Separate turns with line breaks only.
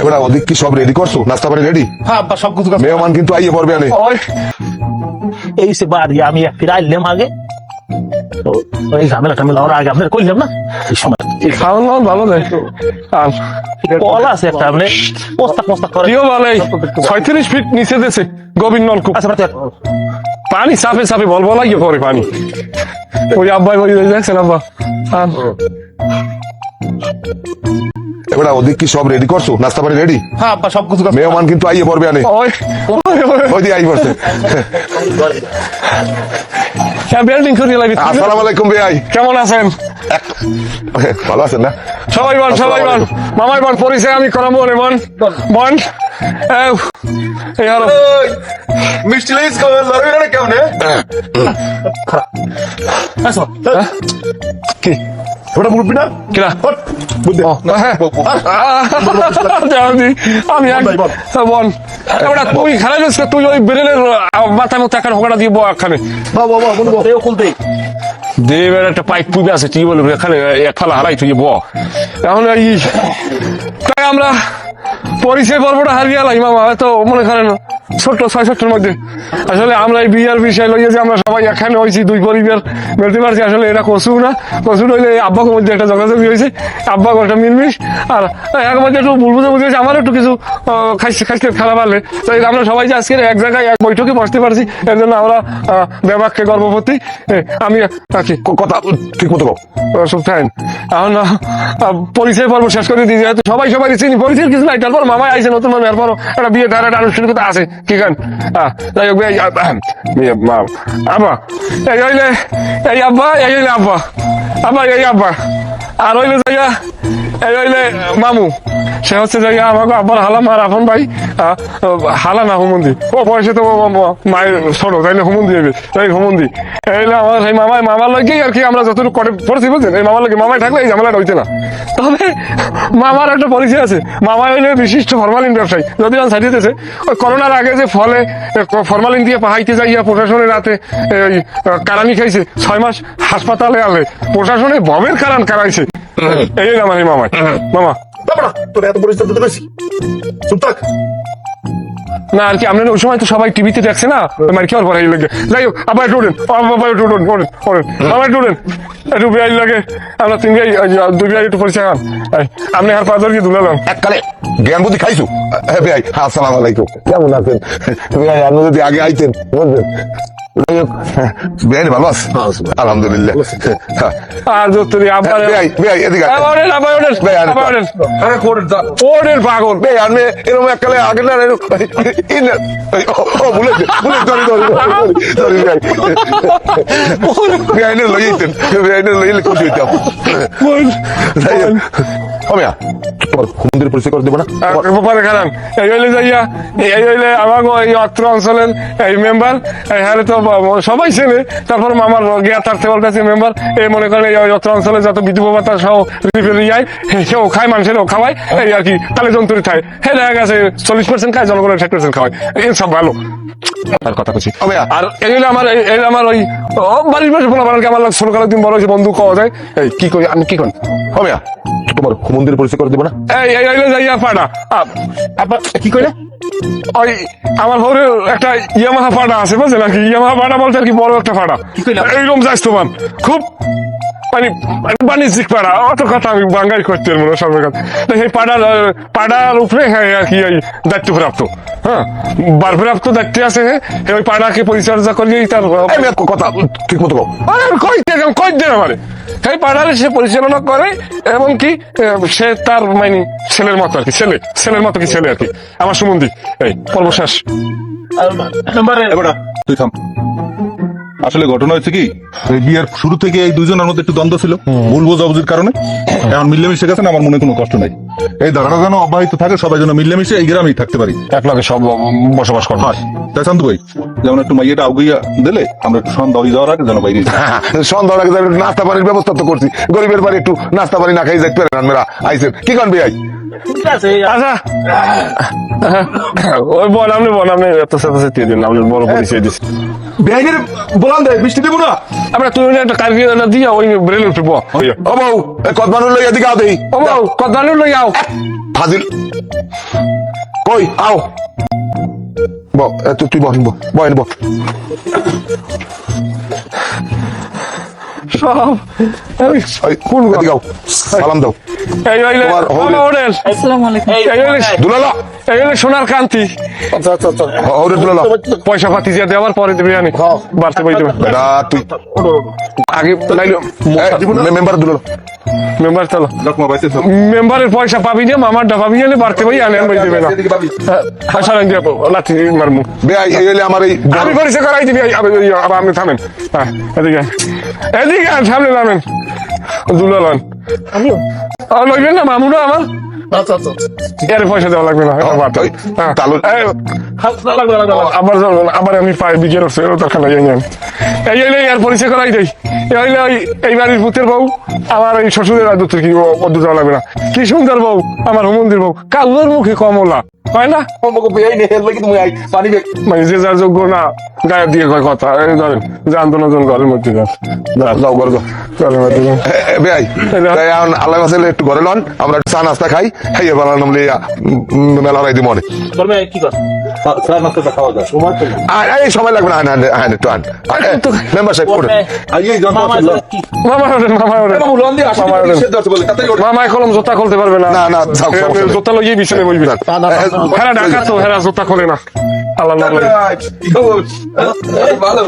এবার ওদিক কি সব রেডি করছ? নাস্তা পানি রেডি
হ্যাঁ আব্বা সব কিছু
মেহমান কিন্তু আইয়ে পড়বে আনে
এই সে বাড়ি আমি এক ফিরে আইলাম আগে। তো ওই ঝামেলা টামেলা ওর আগে আপনার করলাম না? এই
খাওয়ান দাওয়ান ভালো নেই
কল আছে একটা আপনি পোস্তা পোস্তা করে।
প্রিয় ভালো ছয়ত্রিশ ফিট নিচে গোবিন্দ নলকূপ।
আচ্ছা
পানি চাপে চাপে বল বল লাগিয়ে পড়ে পানি। ওই আব্বাই ওই দেখছেন আব্বা।
এবার ওদিক কি সব রেডি করছ? নাস্তা পানি রেডি
হ্যাঁ আব্বা সব কিছু
মেহমান কিন্তু আইয়ে পড়বে আনে।
ওই ওই, ওই,
ওই দিয়ে আই পড়ছে।
হ্যাঁ বিল্ডিং করে লাগবে
আসসালামু আলাইকুম ভাই।
কেমন আছেন?
ভালো আছেন না?
সবাই বল সবাই বল। মামাই বল পরিচয় আমি করাবো রে বল। বল এই, এই হলো।
মিষ্টি না কেমন?
আচ্ছা
কি?
ওটা মুরব্বি না?
ও, হ্যাঁ। জানি, আমি
বল, বল।
বল। তুই খেলাই যাচ্ছে তুই ওই বেরেলের মাথায় মতো একটা দেবের একটা পাইপ পুবে আছে তুই বলবি এখানে হারাই তুই ব। এখন এই তাই আমরা পরিচয় পর্বটা হারিয়ে গেলাম মামা হয়তো মনে করেন। ছোট্ট ছয় ছোট্টের মধ্যে। আসলে আমরা এই বিয়ার বিষয় লইয়ে যে আমরা সবাই এখানে হয়েছি দুই পরিবার বলতে পারছি আসলে এটা কসু না। কসু নইলে আব্বাকে মধ্যে একটা হয়েছে। আব্বা একটা মিলমিশ। আর এক মধ্যে একটু বুঝে আমার একটু কিছু আহ, খাইতে খাইতে খেলা পারলে তো আমরা সবাই যে আজকে এক জায়গায় এক বৈঠকে বসতে পারছি এর জন্য আমরা বেবাককে গর্ভবতী। আমি
কথা ঠিক মতো
সব এখন পরিচয় পর্ব শেষ করে দিয়ে যেহেতু সবাই সবাই চিনি। পরিচয় কিছু নাই। তারপর মামাই আইসে নতুন মানে এরপর একটা বিয়ে, তার একটা আনুষ্ঠানিকতা আছে। কি গান? যাই হোক আব্বা। এই হইলে এই আব্বা, এই হইলে আব্বা। আব্বা, এই, আব্বা। আর হইলে যাইয়া, এই হইলে মামু। সে হচ্ছে যাইয়া আমাকে আব্বার হালা মার আপন ভাই হালা না হুমন্দি। ও বয়সে তো মায়ের ছোট তাইলে হুমন্দি হবে তাই হুমন্দি? এইলে আমার সেই মামাই মামার লাগে আর কি আমরা যতটুকু করে পড়ছি বুঝছেন? এই মামার লাগে মামাই থাকলে এই ঝামেলাটা হইতে না। তবে মামার একটা পরিচয় আছে মামা হইলে বিশিষ্ট ফরমালিন ব্যবসায়ী। যদি আমি ছাড়িয়েছে ওই করোনার আগে যে ফলে ফরমালিন দিয়ে পাহাইতে যাইয়া প্রশাসনের রাতে এই কারানি খাইছে ছয় মাস হাসপাতালে আলে প্রশাসনে ভবের কারণ কারাইছে। এই আমার এই মামাই। মামা
বাবা তোর এত পরিচিত দিতে বেশি চুপ থাক।
না আর কি আপনার ওই সময় তো সবাই টিভিতে দেখছে না? মানে কি আর লাগে? যাই হোক আবার আবার আবার একটু একটু বিয়াই লাগে। আমরা তিন বিয়াই দুই বিয়াই একটু পরিচয় খান আপনি আর পাঁচ কি দুলালাম।
এককালে জ্ঞান বুদ্ধি খাইছো? হ্যাঁ ভাই আসসালাম আলাইকুম। কেমন আছেন? ভাই আপনি যদি আগে আইতেন বুঝলেন হ্যাঁ, বেআইন ভালো আছে? আলহামদুলিল্লাহ। হ্যাঁ।
আর যত্তরি আবার
বেআই বেআই এদিকে আরে দা-
পাগল?
এরকম এককালে আগে না এরকম- ই না, ও, বেআই। বেআইনে লইতেন, বেআইনে লইলে খুশি হইতাম। যাই হোক, ও মিয়া, তোমার হুমুন্দির পরিচয় করে দেবো না।
পরে খারান এই হইলে যাইয়া এই হইলে আমাকে এই অত্র অঞ্চলের এই মেম্বার এই হারে তো সবাই চেনে। তারপর আমার জ্ঞাত থাকতে বলতেছে মেম্বার এই মনে করেন এই অত্র অঞ্চলে যত বিদ্যুৎ ভাতা সহ রিপেয়ার যায় সেও খায় মানুষেরও খাওয়ায় এই আর কি তালে যন্ত্রী খায়। হ্যাঁ দেখা গেছে চল্লিশ পার্সেন্ট খায় জনগণের ষাট পার্সেন্ট খাওয়ায়। এই সব ভালো। আর কথা
ও
আর এই হইলে আমার এই- আমার ওই বাড়ির পাশে বলা বানাকে আমার ছোট কালের দিন বড় হয়েছে বন্ধু পাওয়া যায়। এই কি করি আমি কি করি
মিয়া, তোমার হুমুন্দির পরিচয় করে দেবো না?
এই এই হইলে যাইয়া পাড়া
আব্বা কি কইলে?
ওই আমার ঘরে একটা ইয়ামাহা ফাটা আছে বুঝলেন আর কি ইয়ামাহা ফাটা বলতে আর কি বড় একটা ফাটা।
কি কইলা?
এইরকম খুব মানে বাণিজ্যিক পাড়া অত কথা আমি বাঙ্গাই করতে পারব সবার কাছে। সেই পাড়ার পাড়ার উপরে হ্যাঁ আর কি ওই দায়িত্বপ্রাপ্ত হ্যাঁ বারপ্রাপ্ত দায়িত্ব আছে হ্যাঁ। ওই পাড়াকে পরিচর্যা করিয়েই তার
কথা ঠিক মতো
কই দেন কই দেন আমারে। সেই পাড়ারে সে পরিচালনা করে এবং কি সে তার মানে ছেলের মতো আর কি ছেলে ছেলের মতো কি ছেলে আর কি। আমার সুমন্দি এই পর্ব শেষ
তুই থাম। আসলে ঘটনা হয়েছে কি এই বিয়ের শুরু থেকে এই দুজনের মধ্যে একটু দ্বন্দ্ব ছিল ভুল বোঝাবুঝির কারণে। এখন মিলেমিশে গেছেন আমার মনে কোনো কষ্ট নাই। এই ধারণা যেন অব্যাহত থাকে সবাই যেন মিলেমিশে এই গ্রামেই থাকতে পারি।
এক লগে সব বসবাস করব
হয়। তাই শান্ত ভাই যেমন একটু মাইয়াটা আগুইয়া দিলে আমরা একটু সন্ধ্যা হয়ে যাওয়ার আগে যেন বাইরে যাই।
সন্ধ্যার আগে যাবেন, একটু নাস্তা পানির ব্যবস্থা তো করছি। গরিবের বাড়ি একটু নাস্তা পানি না খাই যাইতে পারেন আপনারা আইসেন। কি কান ভাই?
আচ্ছা। ওই বল আপনি বল আপনি এত সাথে সাথে দিন আপনি বড় পরিচয় দিচ্ছি
বেআইনের বলান দেয় বৃষ্টি দেবো না।
আমরা তুমি একটা কারিগর দিয়া ওই ব্রেল উঠবো।
ও বউ কদমানুর লই এদিকে আও দেই।
ও বাবু কদালু লই আও
ফাজিল কই আও। ব এ, তুই তুই বহেন ব
সব। কোন গো?
এদিকে সালাম দাও।
এই হইলে ওরেল
আসসালামু আলাইকুম
এই,
এই হইলে
দুলালা।
এই হইলে সোনার কান্তি।
আচ্ছা আচ্ছা আচ্ছা।
হৌরে দুলালা।
পয়সা পাতি দিয়ে দেওয়ার পরে দেবে আনি। বাড়তে বই দেবে।
বেটা তুই
আগে নাইলে
মেম্বার দুলালা।
মেম্বার চলো। মেম্বারের পয়সা পাবি না মামারটা পাবি না বাড়তে পারি আনে আমি দেবে না।
পাবি।
হ্যাঁ সারান দিয়ে লাঠি মারমু।
বে আই এই হইলে আমার এই
আমি পরিচয় করাই দিবি আবার আপনি থামেন। হ্যাঁ এদিকে এদিকে সামনে নামেন। দুলালন আর লইবেন না মামুরা আমার।
আচ্ছা আচ্ছা।
এর পয়সা দেওয়া লাগবে না হ্যাঁ। আবার আবার আমি পাই বিজের দরকার নাই এই হইলে পরিচয় করাই দেই। এই হইলে ওই এই বাড়ির পুতের বউ আমার এই শ্বশুরের আদতের কি অদ্ভুত লাগবে না। কি সুন্দর বউ আমার হুমন্দির বউ। কালোর মুখে কমলা। হয় না?
আমাকে হেলবে কিন্তু মুই আই পানি বে
মানে যে যার যোগ্য না গায়ে দিয়ে কয় কথা এই ধরেন জানতো না জন ঘরের মধ্যে যান
যাও ঘরে
ঘরের মধ্যে যান।
বে আই তাই এখন আল্লাহ মাসালে একটু ঘরে লন আমরা চা নাস্তা খাই খাইয়ে বেলা নামলে মেলা মনে।
করবে কি
সময়
এই লাগবে না আন আন আন একটু আন। মেম্বার সাহেব
কি?
ওঠেন মামা কলম জোতা খুলতে পারবে না। জোতা লইয়ে বসবি
না, না।
হেরা ঢাকা তো হেরা জোতা খোলে না আল্লাহ?
ভালো।